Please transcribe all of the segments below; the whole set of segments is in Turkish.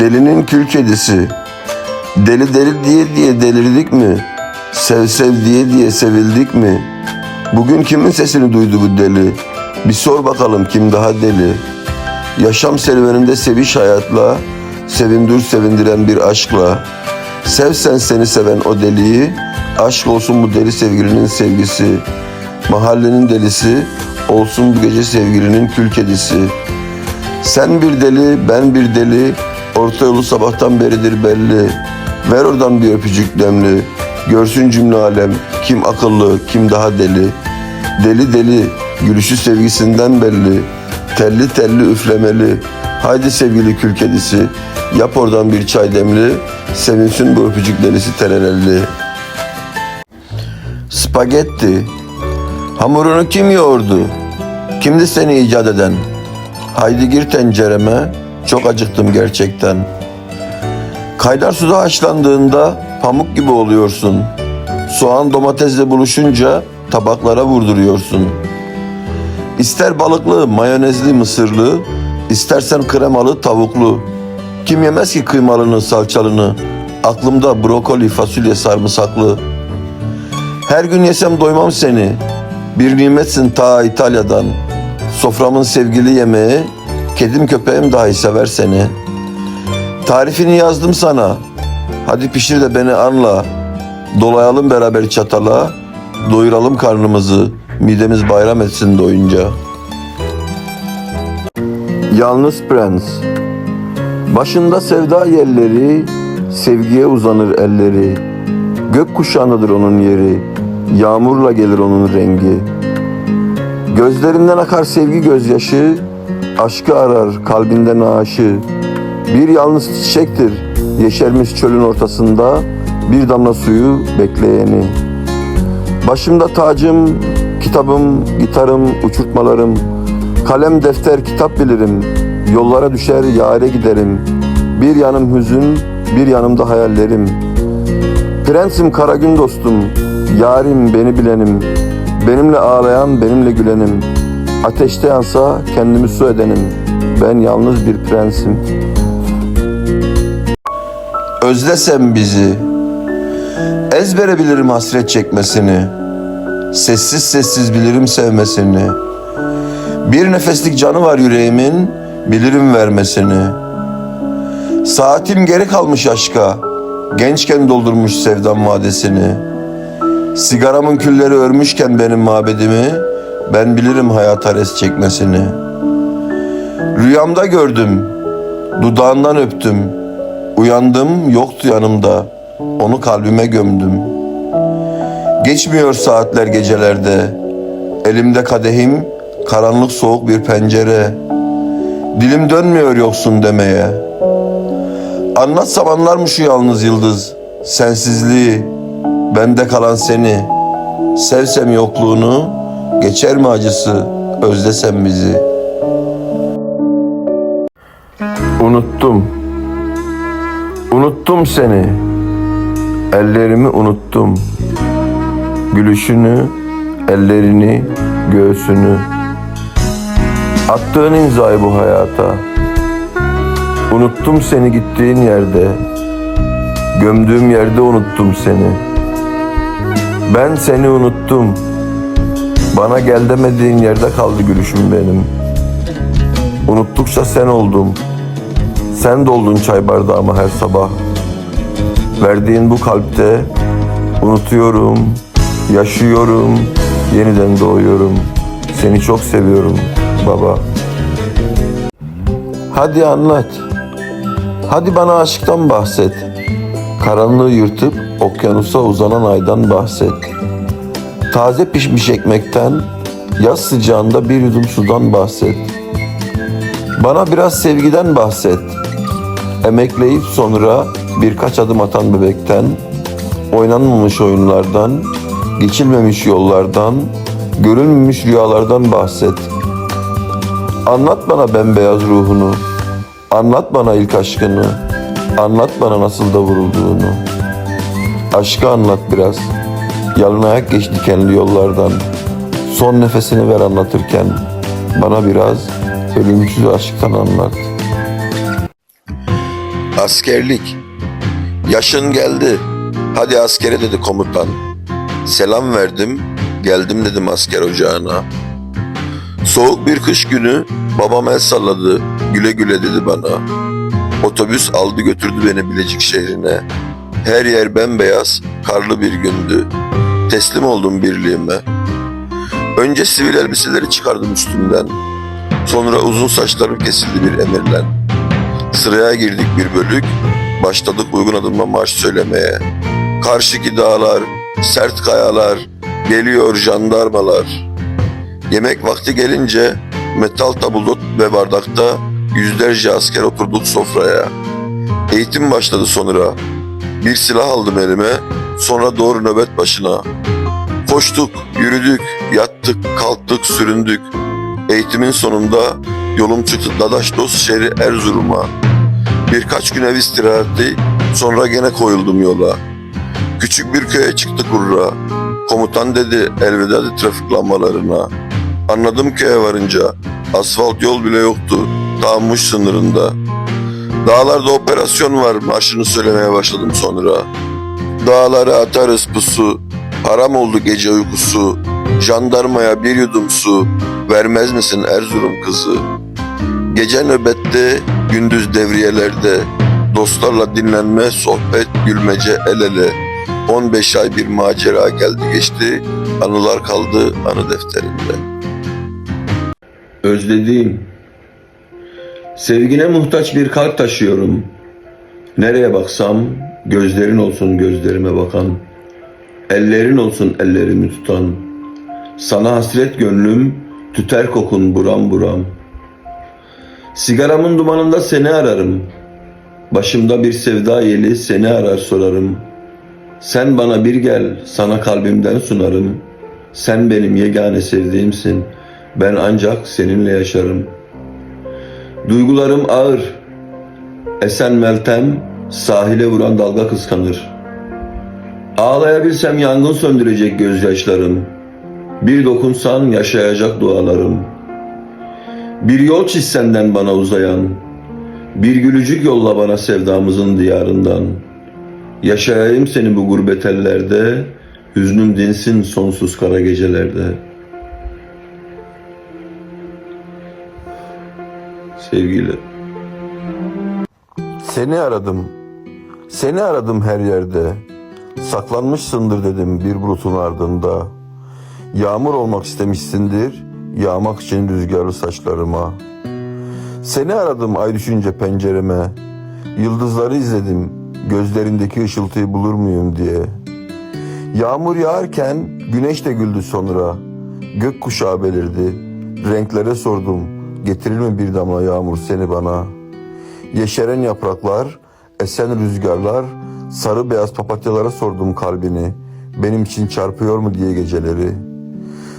Delinin kül kedisi. Deli deli diye diye delirdik mi? Sev sev diye diye sevildik mi? Bugün kimin sesini duydu bu deli? Bir sor bakalım kim daha deli? Yaşam serüveninde seviş hayatla, sevindir sevindiren bir aşkla. Sevsen seni seven o deliyi, aşk olsun bu deli sevgilinin sevgisi. Mahallenin delisi, olsun bu gece sevgilinin kül kedisi. Sen bir deli, ben bir deli, orta yolu sabahtan beridir belli. Ver oradan bir öpücük demli, görsün cümle alem, kim akıllı, kim daha deli. Deli deli, gülüşü sevgisinden belli, telli telli üflemeli. Haydi sevgili kül kedisi, yap oradan bir çay demli, sevinsin bu öpücük delisi terelelli. Spagetti, hamurunu kim yoğurdu? Kimdi seni icat eden? Haydi gir tencereme, çok acıktım gerçekten. Kaynar suda haşlandığında pamuk gibi oluyorsun. Soğan domatesle buluşunca tabaklara vurduruyorsun. İster balıklı, mayonezli, mısırlı, istersen kremalı, tavuklu. Kim yemez ki kıymalını, salçalını? Aklımda brokoli, fasulye, sarımsaklı. Her gün yesem doymam seni. Bir nimetsin ta İtalya'dan. Soframın sevgili yemeği, kedim köpeğim dahi sever seni. Tarifini yazdım sana. Hadi pişir de beni anla. Dolayalım beraber çatala. Doyuralım karnımızı. Midemiz bayram etsin doyunca. Yalnız prens. Başında sevda yelleri, sevgiye uzanır elleri. Gök kuşağındadır onun yeri, yağmurla gelir onun rengi. Gözlerinden akar sevgi gözyaşı, aşkı arar kalbinde naaşı. Bir yalnız çiçektir, yeşermiş çölün ortasında, bir damla suyu bekleyeni. Başımda tacım, kitabım, gitarım, uçurtmalarım, kalem, defter, kitap bilirim. Yollara düşer, yâre giderim. Bir yanım hüzün, bir yanımda hayallerim. Prensim kara gün dostum, yarim beni bilenim. Benimle ağlayan, benimle gülenim. Ateşte yansa kendimi su edenim. Ben yalnız bir prensim. Özlesem bizi, ezbere bilirim hasret çekmesini. Sessiz sessiz bilirim sevmesini. Bir nefeslik canı var yüreğimin, bilirim vermesini. Saatim geri kalmış aşka, gençken doldurmuş sevdam vadesini. Sigaramın külleri örmüşken benim mabedimi, ben bilirim hayata res çekmesini. Rüyamda gördüm, dudağından öptüm. Uyandım, yoktu yanımda, onu kalbime gömdüm. Geçmiyor saatler gecelerde, elimde kadehim, karanlık soğuk bir pencere. Dilim dönmüyor yoksun demeye. Anlatsam anlar mı şu yalnız yıldız, sensizliği, bende kalan seni. Sevsem yokluğunu, geçer mi acısı, özlesem bizi. Unuttum. Unuttum seni. Ellerimi unuttum. Gülüşünü, ellerini, göğsünü. Attığın imzayı bu hayata. Unuttum seni gittiğin yerde. Gömdüğüm yerde unuttum seni. Ben seni unuttum. Bana gel demediğin yerde kaldı gülüşüm benim. Unuttukça sen oldum. Sen doldun çay bardağıma her sabah. Verdiğin bu kalpte unutuyorum, yaşıyorum, yeniden doğuyorum. Seni çok seviyorum baba. Hadi anlat. Hadi bana aşktan bahset. Karanlığı yırtıp okyanusa uzanan aydan bahset. Taze pişmiş ekmekten, yaz sıcağında bir yudum sudan bahset. Bana biraz sevgiden bahset. Emekleyip sonra birkaç adım atan bebekten, oynanmamış oyunlardan, geçilmemiş yollardan, görülmemiş rüyalardan bahset. Anlat bana bembeyaz ruhunu, anlat bana ilk aşkını, anlat bana nasıl da vurulduğunu. Aşkı anlat biraz, yalın ayak geç dikenli yollardan. Son nefesini ver anlatırken, bana biraz ölümsüz aşktan anlat. Askerlik. Yaşın geldi. Hadi askere dedi komutan. Selam verdim. Geldim dedim asker ocağına. Soğuk bir kış günü babam el salladı. Güle güle dedi bana. Otobüs aldı götürdü beni Bilecik şehrine. Her yer bembeyaz, karlı bir gündü. Teslim oldum birliğime. Önce sivil elbiseleri çıkardım üstümden. Sonra uzun saçlarım kesildi bir emirle. Sıraya girdik bir bölük. Başladık uygun adımla marş söylemeye. Karşıki dağlar, sert kayalar, geliyor jandarmalar. Yemek vakti gelince metal tabulot ve bardakta yüzlerce asker oturduk sofraya. Eğitim başladı sonra. Bir silah aldım elime, sonra doğru nöbet başına. Koştuk, yürüdük, yattık, kalktık, süründük. Eğitimin sonunda yolum çıktı Dadaş Dost şehri Erzurum'a. Birkaç gün ev istirahati, sonra gene koyuldum yola. Küçük bir köye çıktık Urra. Komutan dedi elveda dedi trafik lambalarına. Anladım köye varınca asfalt yol bile yoktu. Tamuş sınırında. Dağlarda operasyon var marşını söylemeye başladım sonra. Dağlara atarız pusu, haram oldu gece uykusu. Jandarmaya bir yudum su, vermez misin Erzurum kızı? Gece nöbette, gündüz devriyelerde, dostlarla dinlenme, sohbet, gülmece el ele. 15 ay bir macera geldi geçti, anılar kaldı anı defterinde. Özlediğim, sevgine muhtaç bir kalp taşıyorum. Nereye baksam gözlerin olsun gözlerime bakan, ellerin olsun ellerimi tutan. Sana hasret gönlüm tüter kokun buram buram. Sigaramın dumanında seni ararım. Başımda bir sevda yeli seni arar sorarım. Sen bana bir gel, sana kalbimden sunarım. Sen benim yegane sevdiğimsin. Ben ancak seninle yaşarım. Duygularım ağır. Esen meltem, sahile vuran dalga kıskanır. Ağlayabilsem yangın söndürecek gözyaşlarım. Bir dokunsan yaşayacak dualarım. Bir yol çiz senden bana uzayan. Bir gülücük yolla bana sevdamızın diyarından. Yaşayayım seni bu gurbet ellerde, hüznüm dinsin sonsuz kara gecelerde. Sevgili. Seni aradım. Seni aradım her yerde. Saklanmışsındır dedim bir bulutun ardında. Yağmur olmak istemişsindir, yağmak için rüzgarlı saçlarıma. Seni aradım ay düşünce pencereme. Yıldızları izledim, gözlerindeki ışıltıyı bulur muyum diye. Yağmur yağarken güneş de güldü sonra. Gök kuşağı belirdi. Renklere sordum. Getirir mi bir damla yağmur seni bana? Yeşeren yapraklar, esen rüzgarlar, sarı beyaz papatyalara sordum kalbini. Benim için çarpıyor mu diye geceleri.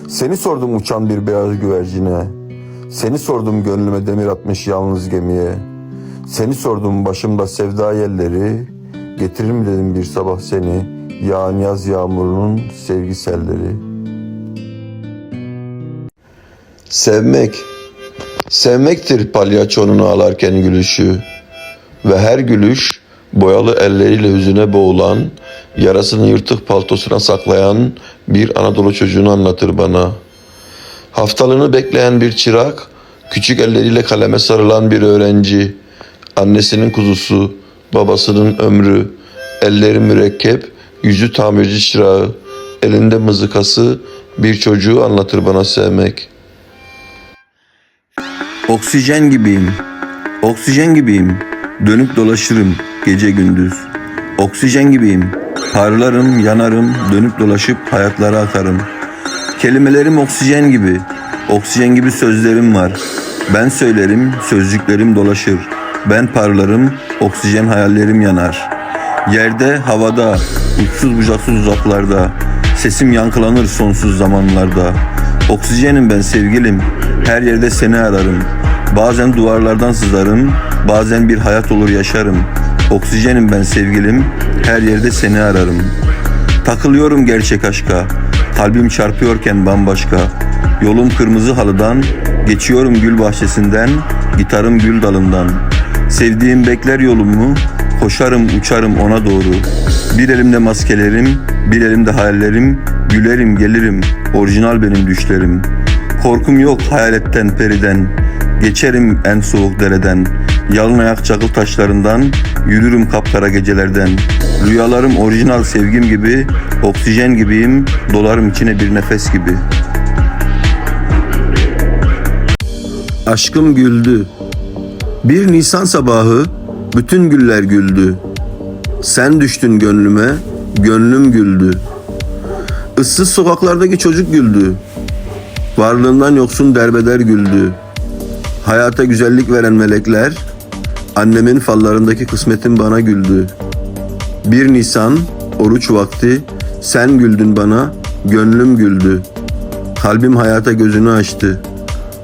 Seni sordum uçan bir beyaz güvercine. Seni sordum gönlüme demir atmış yalnız gemiye. Seni sordum başımda sevda yelleri. Getirir mi dedim bir sabah seni. Yağan yaz yağmurunun sevgi selleri. Sevmek. Sevmektir palyaçonun ağlarken gülüşü. Ve her gülüş boyalı elleriyle yüzüne boğulan, yarasını yırtık paltosuna saklayan bir Anadolu çocuğunu anlatır bana. Haftalığını bekleyen bir çırak, küçük elleriyle kaleme sarılan bir öğrenci, annesinin kuzusu, babasının ömrü, elleri mürekkep, yüzü tamirci çırağı, elinde mızıkası bir çocuğu anlatır bana sevmek. Oksijen gibiyim. Oksijen gibiyim. Dönüp dolaşırım gece gündüz. Oksijen gibiyim. Parlarım, yanarım, dönüp dolaşıp hayatlara akarım. Kelimelerim oksijen gibi. Oksijen gibi sözlerim var. Ben söylerim, sözcüklerim dolaşır. Ben parlarım, oksijen hayallerim yanar. Yerde, havada, uçsuz bucaksız uzaklarda. Sesim yankılanır sonsuz zamanlarda. Oksijenim ben sevgilim. Her yerde seni ararım. Bazen duvarlardan sızarım. Bazen bir hayat olur yaşarım. Oksijenim ben sevgilim. Her yerde seni ararım. Takılıyorum gerçek aşka. Kalbim çarpıyorken bambaşka. Yolum kırmızı halıdan. Geçiyorum gül bahçesinden. Gitarım gül dalından. Sevdiğim bekler yolumu, koşarım uçarım ona doğru. Bir elimde maskelerim, bir elimde hayallerim, gülerim gelirim, orijinal benim düşlerim. Korkum yok hayaletten periden, geçerim en soğuk dereden. Yalın ayak çakıl taşlarından, yürürüm kapkara gecelerden. Rüyalarım orijinal sevgim gibi, oksijen gibiyim, dolarım içine bir nefes gibi. Aşkım güldü. Bir Nisan sabahı bütün güller güldü. Sen düştün gönlüme, gönlüm güldü. Issız sokaklardaki çocuk güldü. Varlığından yoksun derbeder güldü. Hayata güzellik veren melekler, annemin fallarındaki kısmetin bana güldü. Bir Nisan, oruç vakti, sen güldün bana, gönlüm güldü. Kalbim hayata gözünü açtı.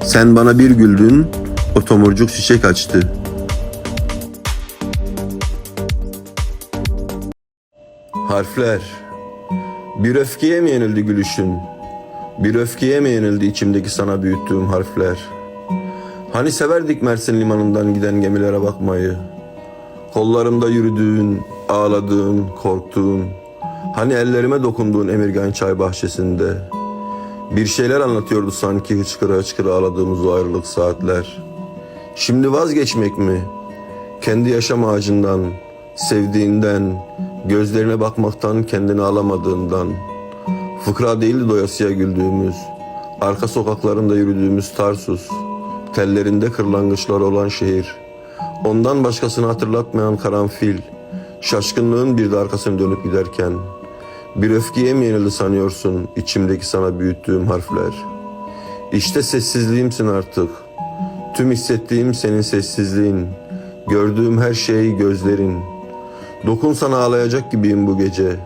Sen bana bir güldün, o tomurcuk çiçek açtı. Harfler Bir öfkeye mi yenildi gülüşün? Bir öfkeye mi yenildi içimdeki sana büyüttüğüm harfler? Hani severdik Mersin limanından giden gemilere bakmayı? Kollarımda yürüdüğün, ağladığın, korktuğun, hani ellerime dokunduğun Emirgan Çay Bahçesi'nde, bir şeyler anlatıyordu sanki hıçkıra hıçkıra ağladığımız o ayrılık saatler. Şimdi vazgeçmek mi? Kendi yaşam ağacından, sevdiğinden, gözlerine bakmaktan kendini alamadığından. Fıkra değildi doyasıya güldüğümüz, arka sokaklarında yürüdüğümüz Tarsus, tellerinde kırlangıçlar olan şehir. Ondan başkasını hatırlatmayan karanfil, şaşkınlığın bir de arkasını dönüp giderken. Bir öfkeye mi yenildi sanıyorsun içimdeki sana büyüttüğüm harfler? İşte sessizliğimsin artık. Tüm hissettiğim senin sessizliğin. Gördüğüm her şey gözlerin. Dokunsan ağlayacak gibiyim bu gece.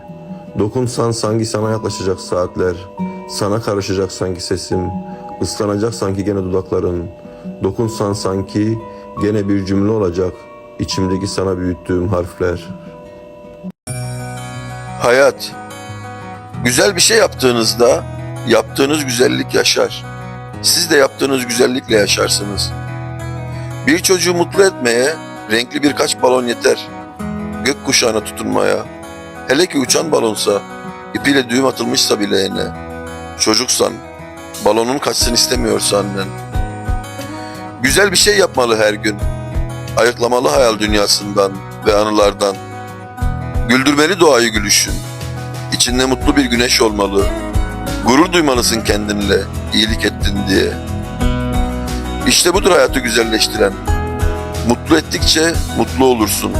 Dokunsan sanki sana yaklaşacak saatler. Sana karışacak sanki sesim. Islanacak sanki gene dudakların. Dokunsan sanki gene bir cümle olacak. içimdeki sana büyüttüğüm harfler. Hayat. Güzel bir şey yaptığınızda yaptığınız güzellik yaşar. Siz de yaptığınız güzellikle yaşarsınız. Bir çocuğu mutlu etmeye renkli birkaç balon yeter. Gökkuşağına tutunmaya. Hele ki uçan balonsa, ipiyle düğüm atılmışsa bileğine. Çocuksan, balonun kaçsın istemiyorsa annen. Güzel bir şey yapmalı her gün. Ayıklamalı hayal dünyasından ve anılardan. Güldürmeli doğayı gülüşün. İçinde mutlu bir güneş olmalı. Gurur duymalısın kendinle, iyilik ettin diye. İşte budur hayatı güzelleştiren. Mutlu ettikçe mutlu olursun.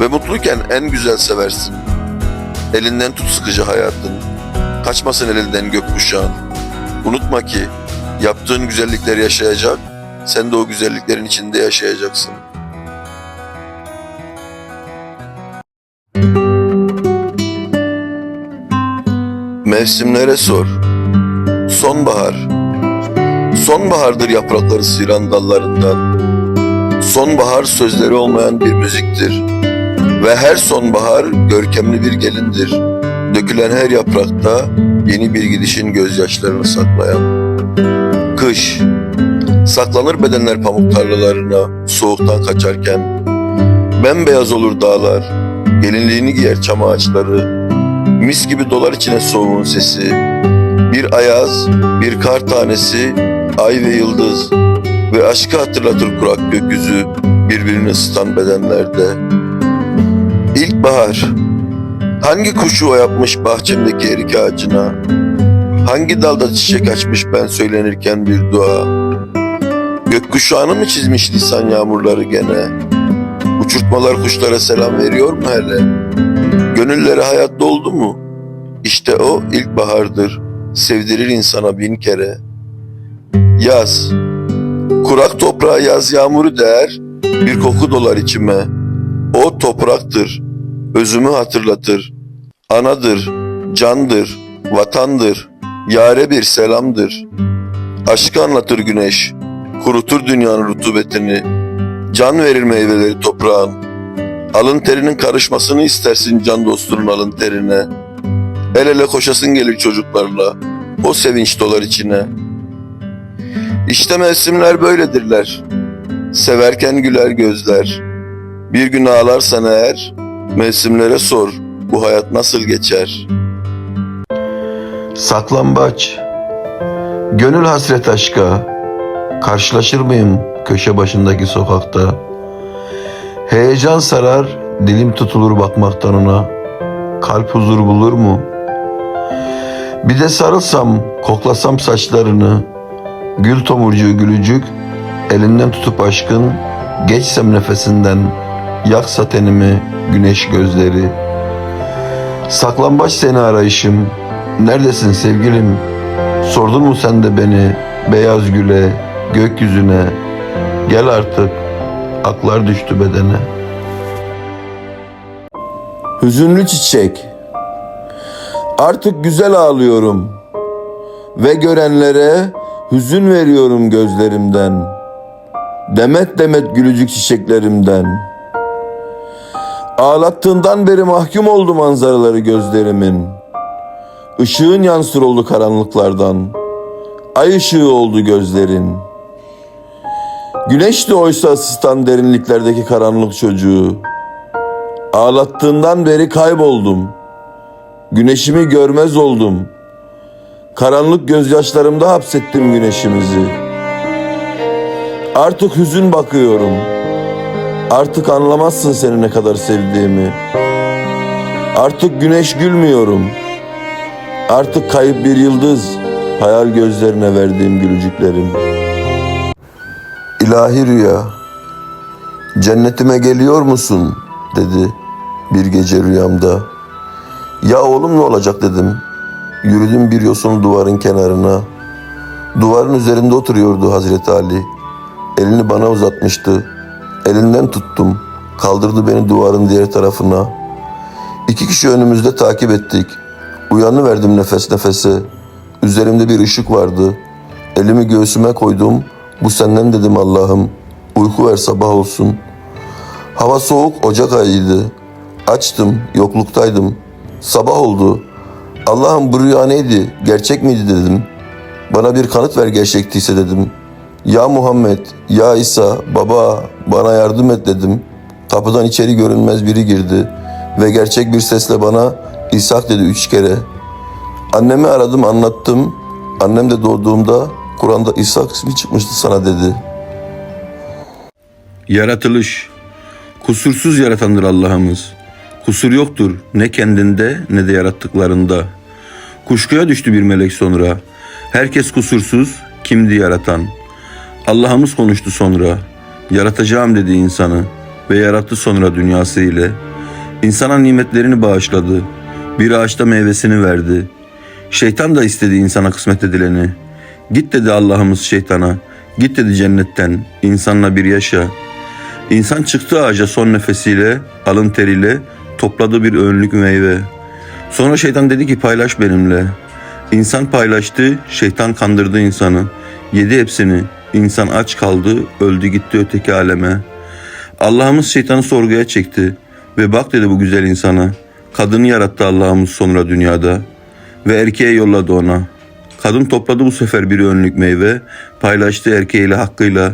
Ve mutluyken en güzel seversin. Elinden tut sıkıcı hayatın. Kaçmasın elinden gökkuşağın. Unutma ki yaptığın güzellikler yaşayacak, sen de o güzelliklerin içinde yaşayacaksın. Mevsimlere sor. Sonbahar. Sonbahardır yaprakları sıyıran dallarından. Sonbahar sözleri olmayan bir müziktir. Ve her sonbahar görkemli bir gelindir. Dökülen her yaprakta yeni bir gidişin gözyaşlarını saklayan. Kış. Saklanır bedenler pamuk tarlalarına soğuktan kaçarken. Bembeyaz olur dağlar. Gelinliğini giyer çam ağaçları. Mis gibi dolar içine soğuğun sesi. Bir ayaz, bir kar tanesi, ay ve yıldız ve aşkı hatırlatır kurak gökyüzü birbirini ısıtan bedenlerde. İlkbahar. Hangi kuşu o yapmış bahçemdeki erik ağacına? Hangi dalda çiçek açmış ben söylenirken bir dua? Gökkuşağını mı çizmiş lisan yağmurları gene? Uçurtmalar kuşlara selam veriyor mu hele? Gönülleri hayat doldu mu? İşte o ilkbahardır. Sevdirir insana bin kere. Yaz. Kurak toprağa yaz yağmuru değer. Bir koku dolar içime. O topraktır. Özümü hatırlatır. Anadır, candır, vatandır. Yare bir selamdır. Aşkı anlatır güneş. Kurutur dünyanın rutubetini. Can verir meyveleri toprağın. Alın terinin karışmasını istersin can dostunun alın terine. El ele koşasın gelir çocuklarla. O sevinç dolar içine. İşte mevsimler böyledirler. severken güler gözler. Bir gün ağlarsan eğer, mevsimlere sor, bu hayat nasıl geçer? Saklambaç, gönül hasret aşka, karşılaşır mıyım köşe başındaki sokakta? Heyecan sarar, dilim tutulur bakmaktan ona, kalp huzur bulur mu? Bir de sarılsam, koklasam saçlarını, gül tomurcuğu gülücük, elinden tutup aşkın, geçsem nefesinden, yaksa tenimi güneş gözleri. Saklambaç seni arayışım, neredesin sevgilim? Sordun mu sen de beni, beyaz güle, gökyüzüne? Gel artık, aklar düştü bedene. Hüzünlü çiçek, artık güzel ağlıyorum ve görenlere hüzün veriyorum gözlerimden. Demet demet gülücük çiçeklerimden. Ağlattığından beri mahkum oldu manzaraları gözlerimin. Işığın yansır oldu karanlıklardan. Ay ışığı oldu gözlerin. Güneş de oysa ısıtan derinliklerdeki karanlık çocuğu. Ağlattığından beri kayboldum. Güneşimi görmez oldum. Karanlık gözyaşlarımda hapsettim güneşimizi. Artık hüzün bakıyorum. Artık anlamazsın seni ne kadar sevdiğimi. Artık güneş gülmüyorum. Artık kayıp bir yıldız. Hayal gözlerine verdiğim gülücüklerim. İlahi rüya. Cennetime geliyor musun? dedi bir gece rüyamda. Ya oğlum ne olacak dedim. Yürüdüm bir yosun duvarın kenarına. Duvarın üzerinde oturuyordu Hazreti Ali. Elini bana uzatmıştı. Elinden tuttum. Kaldırdı beni duvarın diğer tarafına. İki kişi önümüzde takip ettik. Uyanıverdim nefes nefese. Üzerimde bir ışık vardı. Elimi göğsüme koydum. Bu senden dedim Allah'ım. Uyku ver sabah olsun. Hava soğuk Ocak ayıydı. Açtım, yokluktaydım. Sabah oldu. Allah'ım bu rüya neydi? Gerçek miydi dedim. Bana bir kanıt ver gerçektiyse dedim. Ya Muhammed, ya İsa, baba bana yardım et dedim. Kapıdan içeri görünmez biri girdi ve gerçek bir sesle bana İshak dedi üç kere. Annemi aradım anlattım. Annem de doğduğumda Kur'an'da İshak ismi çıkmıştı sana dedi. Yaratılış. Kusursuz yaratandır Allah'ımız. Kusur yoktur ne kendinde ne de yarattıklarında. Kuşkuya düştü bir melek sonra. Herkes kusursuz, kimdi yaratan? Allah'ımız konuştu sonra. Yaratacağım dedi insanı ve yarattı sonra dünyası ile. İnsana nimetlerini bağışladı. Bir ağaçta meyvesini verdi. Şeytan da istedi insana kısmet edileni. Git dedi Allah'ımız şeytana. Git dedi cennetten. insanla bir yaşa. İnsan çıktı ağaca son nefesiyle, alın teriyle topladı bir önlük meyve. Sonra şeytan dedi ki paylaş benimle. İnsan paylaştı, şeytan kandırdı insanı. Yedi hepsini. İnsan aç kaldı, öldü gitti öteki aleme. Allah'ımız şeytanı sorguya çekti. Ve bak dedi bu güzel insana. Kadını yarattı Allah'ımız sonra dünyada. Ve erkeğe yolladı ona. Kadın topladı bu sefer bir önlük meyve. Paylaştı erkeğiyle hakkıyla.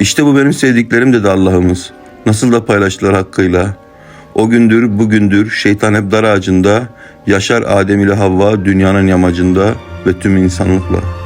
İşte bu benim sevdiklerim dedi Allah'ımız. Nasıl da paylaştılar hakkıyla. O gündür bugündür şeytan hep dar ağacında. Yaşar Adem ile Havva dünyanın yamacında ve tüm insanlıkla.''